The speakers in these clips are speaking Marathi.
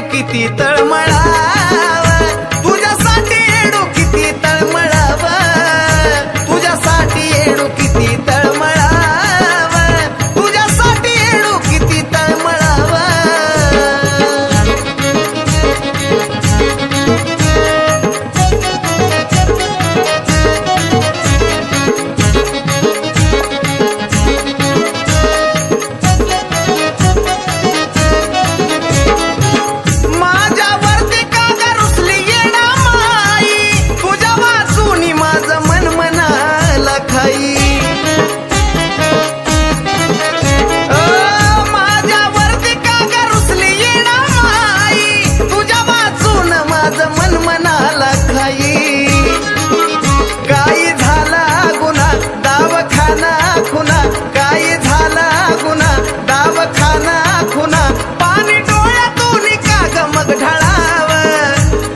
किती तळमळा काही झाला गुन्हा दावखाना खुना. पाणी डोळ्यातून का गमग ढळाव.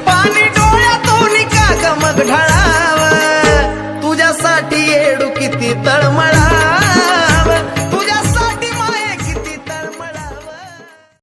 पाणी डोळ्यातून का गमग ढळाव. तुझ्यासाठी येडू किती तळमळा